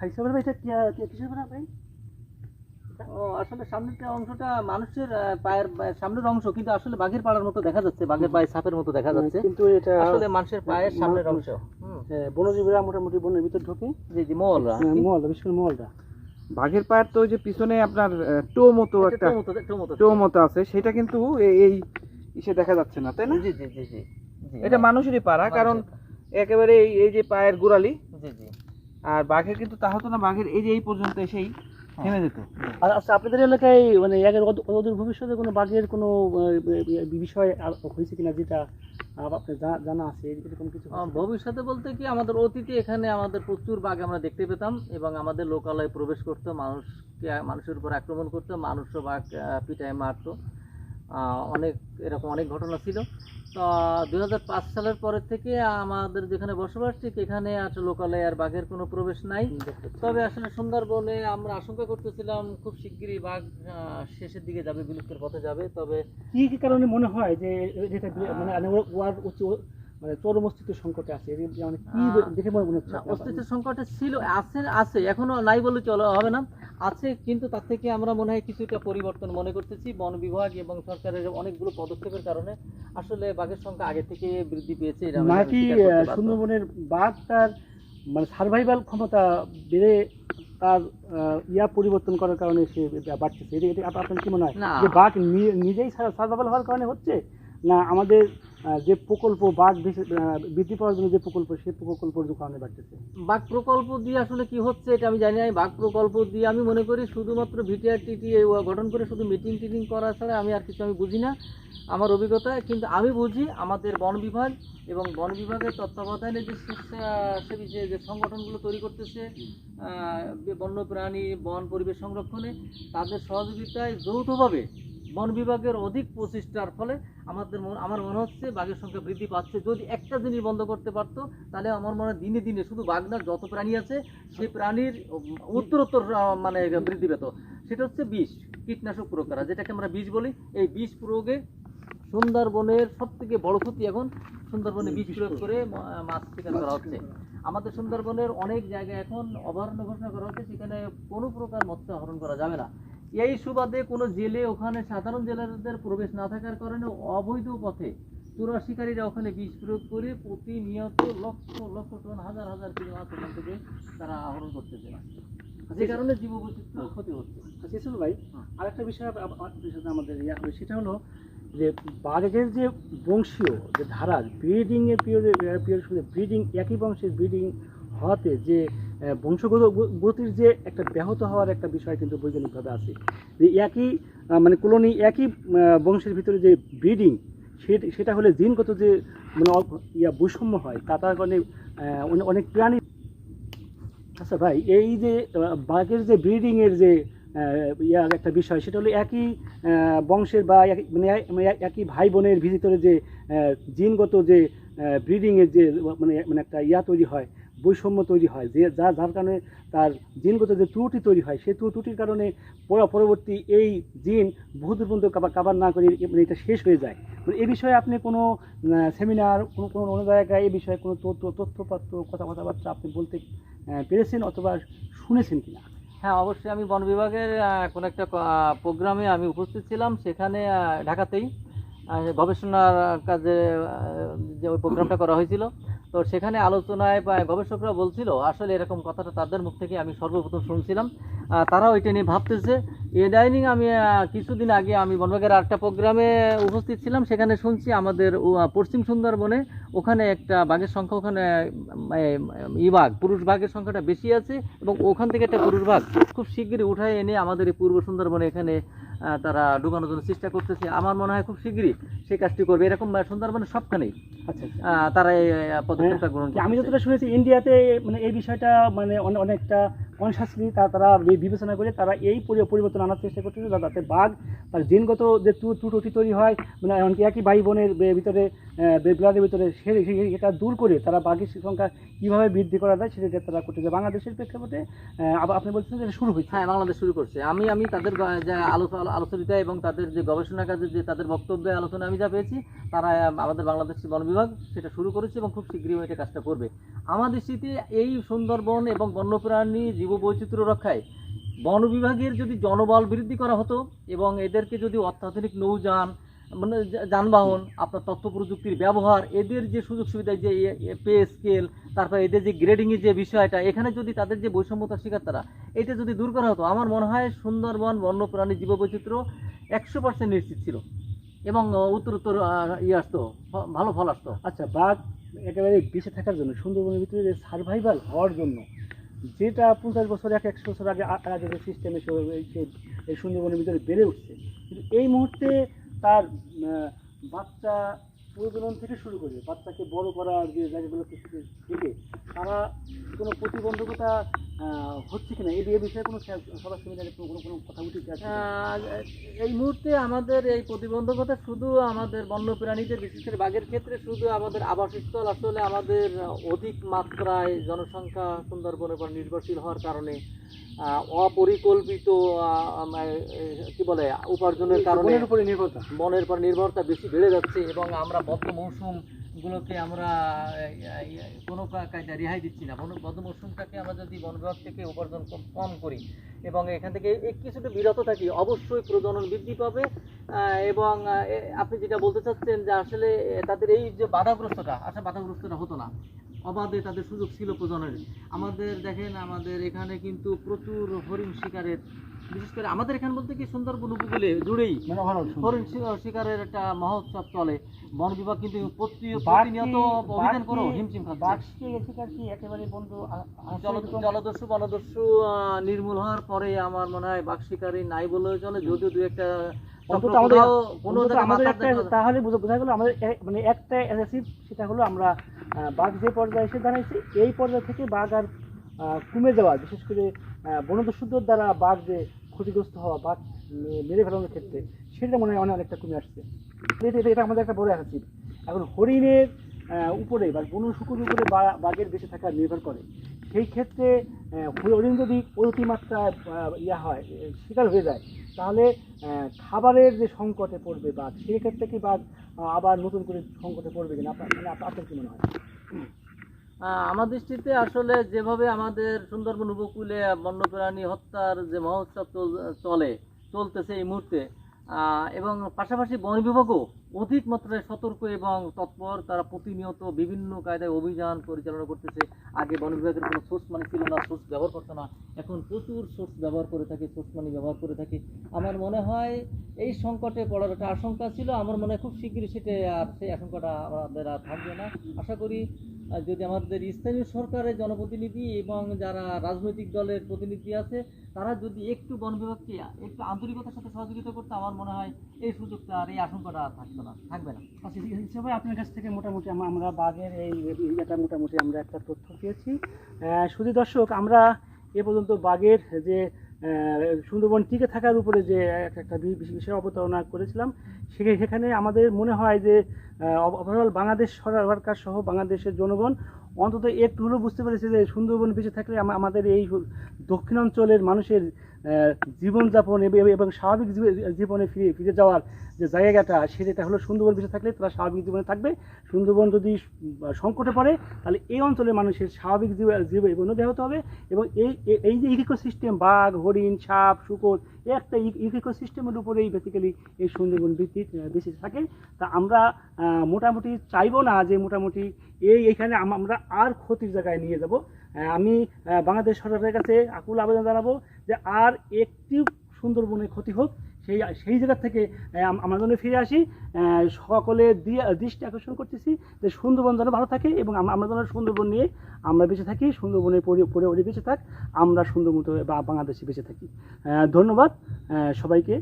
খাইছে ভাই এটা কিসের ভাই? ও আসলে সামনের অংশটা মানুষের পায়ের সামনের অংশ কিন্তু আসলে বাঘের পাড়ার মতো দেখা যাচ্ছে বাঘের পায়ে ছাপের মতো দেখা যাচ্ছে। কিন্তু এটা আসলে মানুষের পায়ের সামনের অংশ। হুম, বনজীবীরা মোটামুটি বনের ভিতর ঢোকে। জি জি মহলরা। আহ, মহলটা বিশেষ করে মহলটা বাঘের পায়ের তো ওই যে পিছনে আপনার টো মতো একটা টো মতো আছে সেটা কিন্তু এই ইসে দেখা যাচ্ছে না তাই না? জি জি জি জি এটা মানুষেরই পাড়া কারণ একেবারে এই এই যে পায়ের গোড়ালি জি জি। আর বাঘের কিন্তু তা হতো না বাঘের এই যে এই পর্যন্ত এসেই থেমে যেত। আর আচ্ছা আপনাদের এলাকায় মানে অদ- অদূর ভবিষ্যতে কোনো বাঘের কোনো বিষয় আর- হয়েছে কিনা যেটা জানা আছে? এরকম কিছু ভবিষ্যতে বলতে কি আমাদের অতীতে এখানে আমাদের প্রচুর বাঘ আমরা দেখতে পেতাম এবং আমাদের লোকালয়ে প্রবেশ করতো মানুষকে মানুষের উপর আক্রমণ করতো মানুষও বাঘ পিটায় মারতো। আহ, অনেক এরকম অনেক ঘটনা ছিল। দুই হাজার সালের পরের থেকে আমাদের যেখানে বসবাস ঠিক এখানে আর লোকালে আর বাঘের কোনো প্রবেশ নাই। তবে আসলে সুন্দরবনে আমরা আশঙ্কা করতেছিলাম খুব শিগগিরই বাঘ শেষের দিকে যাবে বিলুপ্তের পথে যাবে। তবে কি কি কারণে মনে হয় যে যেটা মানে ওয়ার উচ্চ- মানে চরম অস্তিত্ব সংকটে আছে। মানে কি দেখে মনে হচ্ছে অস্তিত্ব সংকটে ছিল আছে আছে এখনও নাই বলে চলে হবে না। আছে কিন্তু তার থেকে আমরা মনে হয় কিছুটা পরিবর্তন মনে করতেছি। বন বিভাগ এবং সরকারের অনেকগুলো পদক্ষেপের কারণে আসলে বাঘের সংখ্যা আগে থেকে বৃদ্ধি পেয়েছে নাকি। সুন্দরবনের বাঘ তার মানে সার্ভাইভাল ক্ষমতা বেড়ে তার ইয়া পরিবর্তন করার কারণে সে বাড়তেছে। এটা আপনার কি মনে হয়? যে বাঘ নিজেই সার্ভাইভাল হওয়ার কারণে হচ্ছে? না আমাদের যে প্রকল্প বাঘ বৃদ্ধি পাওয়ার জন্য যে প্রকল্প সেই প্রকল্পের কারণে বাড়তেছে। বাঘ প্রকল্প দিয়ে আসলে কি হচ্ছে এটা আমি জানি না। বাঘ প্রকল্প দিয়ে আমি মনে করি শুধুমাত্র ভিটিআর টিটি গঠন করে শুধু মিটিং টিটিং করা ছাড়া আমি আর কিছু আমি বুঝি না আমার অভিজ্ঞতায় কিন্তু আমি বুঝি আমাদের বন বিভাগ এবং বন বিভাগের তত্ত্বাবধানে যে স্বেচ্ছাসেবী যে যে সংগঠনগুলো তৈরি করতেছে আহ, বন্য প্রাণী বন পরিবেশ সংরক্ষণে তাদের সহযোগিতায় যৌথভাবে বন বিভাগের অধিক প্রচেষ্টার ফলে আমাদের আমার মনে হচ্ছে বাঘের সংখ্যা বৃদ্ধি পাচ্ছে। যদি একটা জিনিস বন্ধ করতে পারতো তাহলে আমার মনে হয় দিনে দিনে শুধু বাঘ না যত প্রাণী আছে সেই প্রাণীর উত্তরোত্তর মানে বৃদ্ধি পেত। সেটা হচ্ছে বিষ কীটনাশক প্রয়োগ করা যেটাকে আমরা বিষ বলি। এই বিষ প্রয়োগে সুন্দরবনের সব থেকে বড় ক্ষতি এখন সুন্দরবনে বিষ প্রয়োগ করে মাছ শিকার করা হচ্ছে। আমাদের সুন্দরবনের অনেক জায়গায় এখন অভয়ারণ্য ঘোষণা করা হচ্ছে সেখানে কোনো প্রকার মৎস্য আহরণ করা যাবে না। এই সুবাদে কোনো জেলে ওখানে সাধারণ জেলেদের প্রবেশ না থাকার কারণে অবৈধ পথে চোরা শিকারীরা ওখানে বিষ প্রয়োগ করে প্রতিনিয়ত লক্ষ লক্ষ টন হাজার হাজার কিলো মাছ ওখান থেকে তারা আহরণ করতেছে। যে কারণে জীববৈচিত্র্য ক্ষতি হচ্ছে। আচ্ছা ভাই হ্যাঁ। আরেকটা বিষয় আমাদের ইয়া হবে সেটা হলো যে বাঘের যে বংশীয় যে ধারা ব্রিডিং এর পিরিয়ডে পিরিয়ড শুনে ব্রিডিং একই বংশের ব্রিডিং হওয়াতে যে বংশগত গতির যে একটা ব্যাহত হওয়ার একটা বিষয় কিন্তু বৈজ্ঞানিকভাবে আছে। যে একই মানে কলোনি একই বংশের ভিতরে যে ব্রিডিং, সেটা হলে জিনগত যে মানে ইয়া বৈষম্য হয়, তা তার কারণে অনেক প্রাণী আচ্ছা ভাই, এই যে বাঘের যে ব্রিডিংয়ের যে ইয়া একটা বিষয়, সেটা হলো একই বংশের বা মানে মানে একই ভাই বোনের ভিতরে যে জিনগত যে ব্রিডিংয়ের যে মানে মানে একটা ইয়া তৈরি হয় বৈষম্য তৈরি হয়, যে যা, যার কারণে তার জিনগত যে ত্রুটি তৈরি হয়, সেই ত্রুটির কারণে পর- পরবর্তী এই জিন বহুদূর পর্যন্ত কাবার না করে মানে এটা শেষ হয়ে যায়। মানে এই বিষয়ে আপনি কোনো সেমিনার কোনো কোনো অন্য জায়গায় এই বিষয়ে কোনো তথ্য, তথ্যপাত্র কথা কথাবার্তা আপনি বলতে পেরেছেন অথবা শুনেছেন কিনা? হ্যাঁ অবশ্যই আমি বন বিভাগের কোনো একটা প্রোগ্রামে আমি উপস্থিত ছিলাম। সেখানে ঢাকাতেই গবেষণার কাজে যে ওই প্রোগ্রামটা করা হয়েছিল। তো সেখানে আলোচনায় বা গবেষকরা বলছিল আসলে এরকম কথাটা তাদের মুখ থেকে আমি সর্বপ্রথম শুনছিলাম। আহ, তারাও এটা নিয়ে ভাবতেছে। ইদানিং আমি কিছুদিন আগে আমি বন বিভাগের আরেকটা প্রোগ্রামে উপস্থিত ছিলাম। সেখানে শুনছি আমাদের পশ্চিম সুন্দরবনে ওখানে একটা বাঘের সংখ্যা ওখানে ই বাঘ পুরুষ বাঘের সংখ্যাটা বেশি আছে এবং ওখান থেকে একটা পুরুষ বাঘ খুব শিগগিরই উঠায় এনে আমাদের এই পূর্ব সুন্দরবনে এখানে তারা ঢুকানোর জন্য চেষ্টা করতেছে আমার মনে হয় খুব শিগগিরই সেই কাজটি করবে এরকম সুন্দরবনের সুন্দরবনে সবখানেই আচ্ছা আচ্ছা। আহ, তারা এই আহ, পদক্ষেপটা গ্রহণ আমি। যতটা শুনেছি ইন্ডিয়াতে মানে এই বিষয়টা মানে অনেকটা কনসাসলি তারা বি- বিবেচনা করে তারা এই পরি- পরিবর্তন আনার চেষ্টা করতেছে যাতে বাঘ তার জিনগত যে ত্রু- ত্রুটি তৈরি হয় মানে এমনকি একই ভাই বোনের ভিতরে ব্লাডের ভিতরে সেটা দূর করে তারা বাঘের সংখ্যা কীভাবে বৃদ্ধি করা যায় সেটা তারা করতে যায় বাংলাদেশের প্রেক্ষাপটে আপনি বলছেন যে শুরু হয়েছে। হ্যাঁ বাংলাদেশ শুরু করছে। আমি আমি তাদের যে আলোচনা আলো- আলোচনা এবং তাদের যে গবেষণা কাজে যে তাদের বক্তব্যে আলোচনা আমি যা পেয়েছি, তারা আমাদের বাংলাদেশ বন বিভাগ সেটা শুরু করেছে এবং খুব শীঘ্রই এটা কাজটা করবে। আমার দৃষ্টিতে এই সুন্দরবন এবং বন্যপ্রাণী জীববৈচিত্র্য রক্ষায় বন বিভাগের যদি জনবল বৃদ্ধি করা হতো এবং এদেরকে যদি অত্যাধুনিক নৌযান মানে যানবাহন, আপনার তথ্য প্রযুক্তির ব্যবহার, এদের যে সুযোগ সুবিধা, যে পে স্কেল, তারপর এদের যে গ্রেডিংয়ের যে বিষয়টা, এখানে যদি তাদের যে বৈষম্যতা শিকার তারা, এটা যদি দূর করা হতো, আমার মনে হয় সুন্দরবন বন্যপ্রাণী জীববৈচিত্র্য একশো পার্সেন্ট নিশ্চিত ছিল। এবং উত্তরোত্তর ইয়ে আসতো ভালো ফল আসতো। আচ্ছা বাঘ একেবারে বেঁচে থাকার জন্য, সুন্দরবনের ভিতরে সার্ভাইভাল হওয়ার জন্য যেটা পঞ্চাশ বছর এক একশো বছর আগে যে সিস্টেমে এই সুন্দরবনের ভিতরে বেড়ে উঠছে। কিন্তু এই মুহূর্তে তার বাচ্চা প্রজনন থেকে শুরু করে, বাচ্চাকে বড় করার যে জায়গাগুলোকে থেকে তারা কোনো প্রতিবন্ধকতা হচ্ছে কিনা এই বিষয়ে কোনো সবার সেমিনারে কোনো, কোনো- কথা উঠে এই মুহূর্তে আমাদের এই প্রতিবন্ধকতা শুধু আমাদের বন্যপ্রাণীদের বিশেষ করে বাঘের ক্ষেত্রে শুধু আমাদের আবাসস্থল, আসলে আমাদের অধিক মাত্রায় জনসংখ্যা সুন্দরবনের উপর নির্ভরশীল হওয়ার কারণে অপরিকল্পিত কি বলে উপার্জনের কারণে বনের উপরে নির্ভরতা। বনের পর নির্ভরতা বেশি বেড়ে যাচ্ছে এবং আমরা বদ্ধ মৌসুম গুলোকে আমরা কোনো কায়দা রেহাই দিচ্ছি না। বদ্ধ মৌসুমটাকে আমরা যদি বন বিভাগ থেকে উপার্জন কম- করি এবং এখান থেকে এক কিছুটা বিরত থাকি অবশ্যই প্রজনন বৃদ্ধি পাবে এবং আপনি যেটা বলতে চাচ্ছেন যে আসলে তাদের এই যে বাধাগ্রস্তটা আসলে বাধাগ্রস্তটা হতো না। অবাধে তাদের সুযোগ ছিল প্রজনের আমাদের দেখেন আমাদের এখানে কিন্তু প্রচুর হরিণ শিকারের বিশেষ করে আমাদের এখানে বলতে কি সুন্দরবন উপকূলে জুড়েই মানে হরিণ শিকারের একটা মহোৎসব চলে। বন বিভাগ কিন্তু প্রতিনিয়ত অভিযান করো হিমশিম খাচ্ছে। একেবারে বন্ধ? জলদস্যু বনদস্যু নির্মূল হওয়ার পরে আমার মনে হয় বাঘ শিকারী নাই বলেও চলে। যদিও দু একটা তাহলে বোঝা গেল আমাদের মানে একটা সেটা হলো আমরা বাঘ যে পর্যায়ে এসে দাঁড়াইছি এই পর্যায় থেকে বাঘ আর কমে যাওয়া বিশেষ করে বনদস্যুদের দ্বারা বাঘ যে ক্ষতিগ্রস্ত হওয়া বাঘ মেরে ফেলানোর ক্ষেত্রে সেটা মনে হয় অনেক অনেকটা কমে আসছে। এটা এটা- আমাদের একটা বড় অ্যাসিভ এখন হরিণের উপরে বা বন শুকুর উপরে বাঘের বেঁচে থাকা নির্ভর করে। সেই ক্ষেত্রে হরিণ যদি অতিমাত্রায় ইয়া হয় শিকার হয়ে যায় তাহলে খাবারের যে সংকটে পড়বে বাঘ সেক্ষেত্রে কি বাঘ আবার নতুন করে সংকটে পড়বে কিনা? আপনার মানে আপনার কি মনে হয়? আমার দৃষ্টিতে আসলে যেভাবে আমাদের সুন্দরবন উপকূলে বন্যপ্রাণী হত্যার যে মহোৎসব চল- চলে, চলতেছে এই মুহূর্তে এবং পাশাপাশি বন বিভাগও অধিক মাত্রায় সতর্ক এবং তৎপর। তারা প্রতিনিয়ত বিভিন্ন কায়দায় অভিযান পরিচালনা করতেছে। আগে বন বিভাগের কোনো সোর্স মানি ছিল না সোর্স ব্যবহার করতো না। এখন প্রচুর সোর্স ব্যবহার করে থাকে সোর্স মানি ব্যবহার করে থাকে। আমার মনে হয় এই সংকটে পড়ার একটা আশঙ্কা ছিল। আমার মনে হয় খুব শীঘ্রই সেটা আর সেই আশঙ্কাটা আমাদের আর থাকবে না। আশা করি যদি আমাদের স্থানীয় সরকারের জনপ্রতিনিধি এবং যারা রাজনৈতিক দলের প্রতিনিধি আছে, তারা যদি একটু বন বিভাগকে একটু আন্তরিকতার সাথে সহযোগিতা করতে, আমার মনে হয় এই সুযোগটা আর এই আশঙ্কাটা থাকতো না, থাকবে না। আচ্ছা হিসাবে আপনার কাছ থেকে মোটামুটি আমরা বাঘের এই ইয়েটা মোটামুটি আমরা একটা তথ্য পেয়েছি। শুধু দর্শক, আমরা এ পর্যন্ত বাঘের যে সুন্দরবন টিকে থাকার উপরে যে এক- একটা বিশেষ অবতারণা করেছিলাম সেখানে আমাদের মনে হয় যে ওভারঅল বাংলাদেশ সরকার সহ বাংলাদেশের জনগণ অন্তত একটু হলেও বুঝতে পেরেছে যে সুন্দরবন বেঁচে থাকলে আমাদের এই দক্ষিণাঞ্চলের মানুষের জীবনযাপন এবং- স্বাভাবিক জীব- জীবনে ফিরে ফিরে যাওয়ার যে জায়গাটা, সেটা হলো সুন্দরবন বেঁচে থাকলে তারা স্বাভাবিক জীবনে থাকবে। সুন্দরবন যদি সংকটে পড়ে, তাহলে এই অঞ্চলের মানুষের স্বাভাবিক জীব- জীবন ব্যাহত হবে এবং এই এই- যে ইকো সিস্টেম বাঘ, হরিণ, সাপ, শুকর একটা ইকো সিস্টেমের উপরেই বেসিক্যালি এই সুন্দরবন বৃদ্ধি বেশি থাকে। তা আমরা মোটামুটি চাইব না যে মোটামুটি এই এখানে আমরা আর ক্ষতির জায়গায় নিয়ে যাব। আমি বাংলাদেশ সরকারের কাছে আকুল আবেদন জানাব যে আর একটি সুন্দরবনের ক্ষতি হোক, সেই সেই জায়গা থেকে আমরা যেন ফিরে আসি সকলে দৃষ্টি আকর্ষণ করতেছি যে সুন্দরবন যেন ভালো থাকে এবং আমরা যেন সুন্দরবন নিয়ে আমরা বেঁচে থাকি, সুন্দরবনের পরি বেঁচে থাক, আমরা সুন্দরবন বা বাংলাদেশে বেঁচে থাকি। ধন্যবাদ সবাইকে।